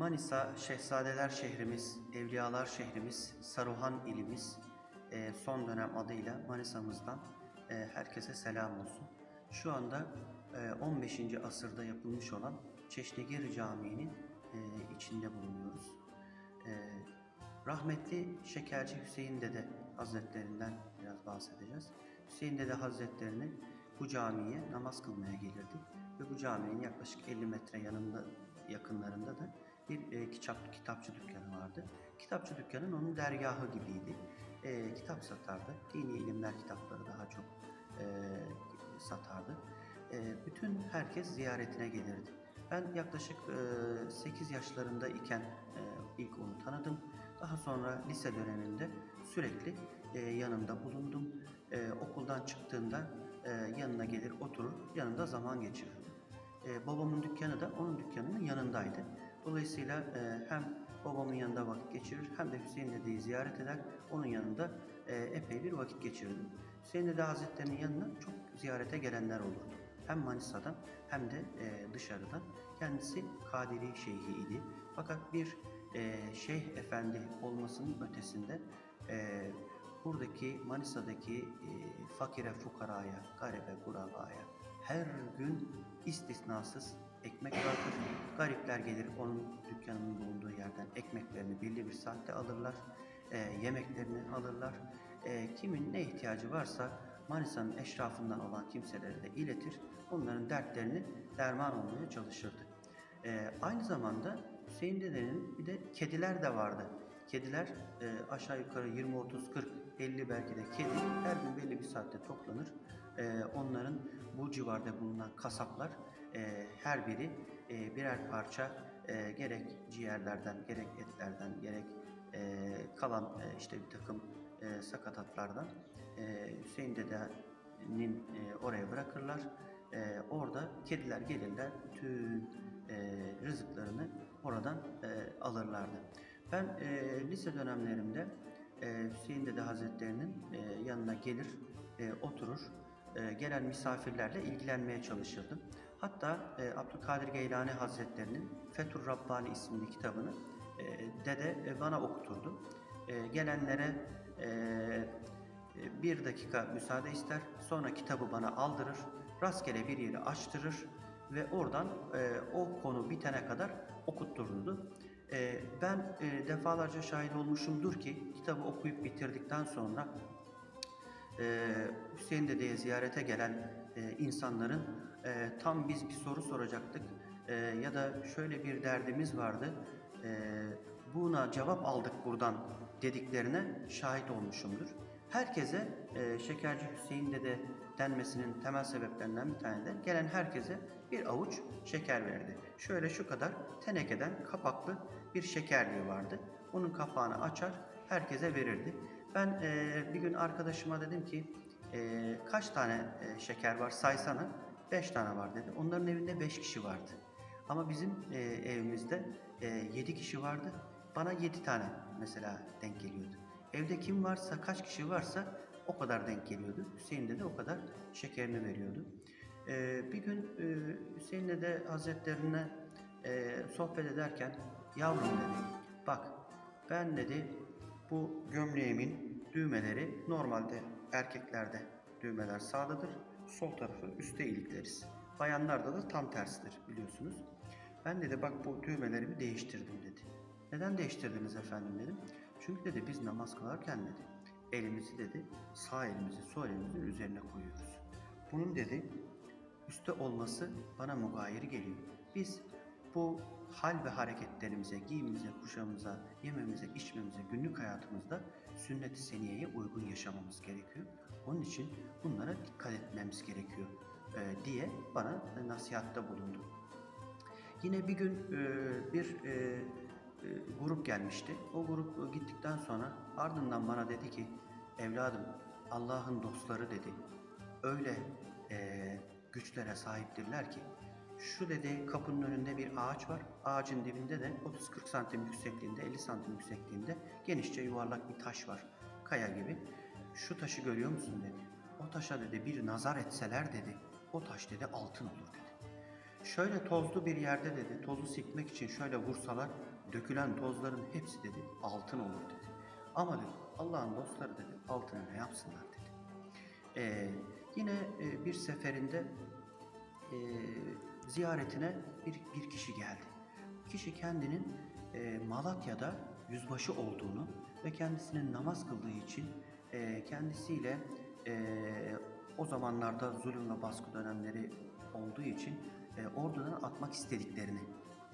Manisa Şehzadeler şehrimiz, Evliyalar şehrimiz, Saruhan ilimiz e, son dönem adıyla Manisa'mızdan e, herkese selam olsun. Şu anda e, 15. asırda yapılmış olan Çeşnegir Camii'nin e, içinde bulunuyoruz. E, rahmetli Şekerci Hüseyin Dede Hazretlerinden biraz bahsedeceğiz. Hüseyin Dede Hazretlerini bu camiye namaz kılmaya gelirdi ve bu caminin yaklaşık 50 metre yanında yakınlarında da bir e, kitap kitapçı dükkanı vardı. Kitapçı dükkanın onun dergahı gibiydi. E, kitap satardı. Dini ilimler kitapları daha çok e, satardı. E, bütün herkes ziyaretine gelirdi. Ben yaklaşık e, 8 yaşlarında iken e, ilk onu tanıdım. Daha sonra lise döneminde sürekli e, yanında bulundum. E, okuldan çıktığında e, yanına gelir oturur, yanında zaman geçirirdim. E, babamın dükkanı da onun dükkanının yanındaydı. Dolayısıyla e, hem babamın yanında vakit geçirir hem de Hüseyin Dede'yi ziyaret eder. Onun yanında e, epey bir vakit geçirirdim. Hüseyin Dede Hazretleri'nin yanına çok ziyarete gelenler olurdu. Hem Manisa'dan hem de e, dışarıdan. Kendisi Kadiri Şeyhi idi. Fakat bir e, şeyh efendi olmasının ötesinde e, buradaki Manisa'daki e, fakire fukaraya, garibe kurabaya her gün istisnasız ekmek dağıtır. Garipler gelir onun dükkanının bulunduğu yerden ekmeklerini belli bir saatte alırlar. E, yemeklerini alırlar. E, kimin ne ihtiyacı varsa Manisa'nın eşrafından olan kimselere de iletir. Onların dertlerini derman olmaya çalışırdı. E, aynı zamanda Hüseyin Dede'nin bir de kediler de vardı. Kediler e, aşağı yukarı 20, 30, 40, 50 belki de kedi her gün belli bir saatte toplanır. E, onların bu civarda bulunan kasaplar e, her biri e, birer parça e, gerek ciğerlerden, gerek etlerden, gerek e, kalan e, işte bir takım e, sakatatlardan e, Hüseyin Dede'nin e, oraya bırakırlar. E, orada kediler gelirler bütün e, rızıklarını oradan e, alırlardı. Ben e, lise dönemlerimde e, Hüseyin Dede Hazretlerinin e, yanına gelir, e, oturur, e, gelen misafirlerle ilgilenmeye çalışırdım. Hatta e, Abdülkadir Geylani Hazretlerinin Fethur Rabbani isimli kitabını e, dede e, bana okuturdu. Gelenlere bir dakika müsaade ister, sonra kitabı bana aldırır, rastgele bir yeri açtırır ve oradan o konu bitene kadar okuttururdu. E, ben defalarca şahit olmuşumdur ki kitabı okuyup bitirdikten sonra e, Hüseyin Dede'ye ziyarete gelen e, insanların e, tam biz bir soru soracaktık e, ya da şöyle bir derdimiz vardı e, buna cevap aldık buradan dediklerine şahit olmuşumdur. Herkese e, Şekerci Hüseyin Dede denmesinin temel sebeplerinden bir tane de gelen herkese bir avuç şeker verdi. Şöyle şu kadar tenekeden kapaklı bir şekerliği vardı. Onun kapağını açar herkese verirdi. Ben e, bir gün arkadaşıma dedim ki e, kaç tane e, şeker var saysana. Beş tane var dedi. Onların evinde beş kişi vardı. Ama bizim e, evimizde e, yedi kişi vardı. Bana yedi tane mesela denk geliyordu. Evde kim varsa, kaç kişi varsa o kadar denk geliyordu. Hüseyin de o kadar şekerini veriyordu. E, bir gün e, Hüseyin de Hazretlerine e, sohbet ederken yavrum dedi bak ben dedi bu gömleğimin düğmeleri normalde erkeklerde düğmeler sağdadır. Sol tarafı üste ilikleriz. Bayanlarda da tam tersidir biliyorsunuz. Ben dedi bak bu düğmelerimi değiştirdim dedi. Neden değiştirdiniz efendim dedim. Çünkü dedi biz namaz kılarken dedi elimizi dedi sağ elimizi sol elimizin üzerine koyuyoruz. Bunun dedi üstte olması bana mugayir geliyor. Biz bu hal ve hareketlerimize, giyimimize, kuşamımıza, yememize, içmemize, günlük hayatımızda sünnet-i seniyeye uygun yaşamamız gerekiyor. Onun için bunlara dikkat etmemiz gerekiyor e, diye bana nasihatta bulundu. Yine bir gün e, bir e, e, grup gelmişti. O grup gittikten sonra ardından bana dedi ki evladım Allah'ın dostları dedi öyle e, güçlere sahiptirler ki şu dedi kapının önünde bir ağaç var. Ağacın dibinde de 30-40 santim yüksekliğinde, 50 santim yüksekliğinde genişçe yuvarlak bir taş var. Kaya gibi. Şu taşı görüyor musun dedi. O taşa dedi bir nazar etseler dedi. O taş dedi altın olur dedi. Şöyle tozlu bir yerde dedi, tozu silkmek için şöyle vursalar dökülen tozların hepsi dedi altın olur dedi. Ama dedi Allah'ın dostları dedi altını ne yapsınlar dedi. Ee, yine e, bir seferinde e, ziyaretine bir, bir kişi geldi. Kişi kendinin e, Malatya'da yüzbaşı olduğunu ve kendisinin namaz kıldığı için e, kendisiyle e, o zamanlarda zulüm ve baskı dönemleri olduğu için e, ordudan atmak istediklerini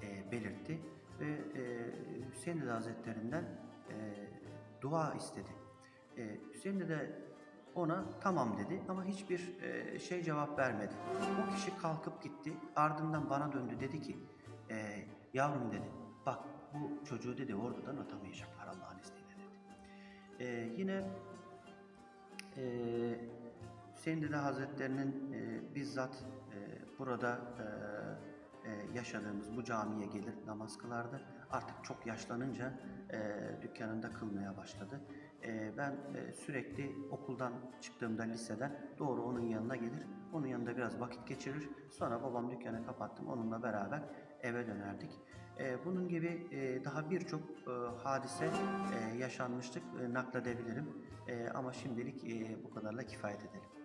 e, belirtti ve e, Hüseyin Dede Hazretlerinden e, dua istedi. E, Hüseyin Dede ona tamam dedi ama hiçbir e, şey cevap vermedi. O kişi kalkıp gitti ardından bana döndü dedi ki e, yavrum dedi bak bu çocuğu dedi ordudan atamayacaklar Allah'ın izniyle dedi. E, yine e, Hüseyin Dede Hazretlerinin e, bizzat e, burada e, e, yaşadığımız bu camiye gelir namaz kılardı. Artık çok yaşlanınca e, dükkanında kılmaya başladı. E, ben e, sürekli okuldan çıktığımda liseden doğru onun yanına gelir. Onun yanında biraz vakit geçirir. Sonra babam dükkanı kapattım. Onunla beraber eve dönerdik. E, bunun gibi e, daha birçok e, hadise yaşanmıştık. Nakledebilirim. Ama şimdilik bu kadarla kifayet edelim.